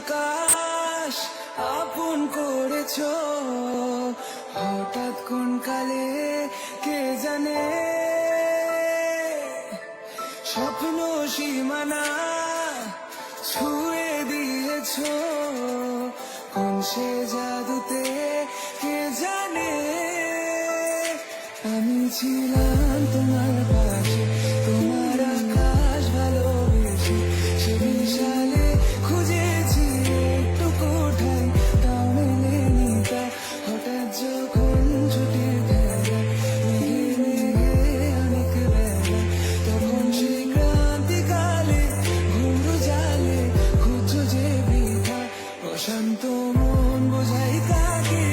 আকাশ আপন করেছ, হঠাৎ কোন কালে কে জানে? স্বপ্ন সীমানা ছুঁয়ে দিয়েছ, কোন সে জাদুতে কে জানে? আমি ছিলাম তোমার শান্ত মন বোঝাই তাকে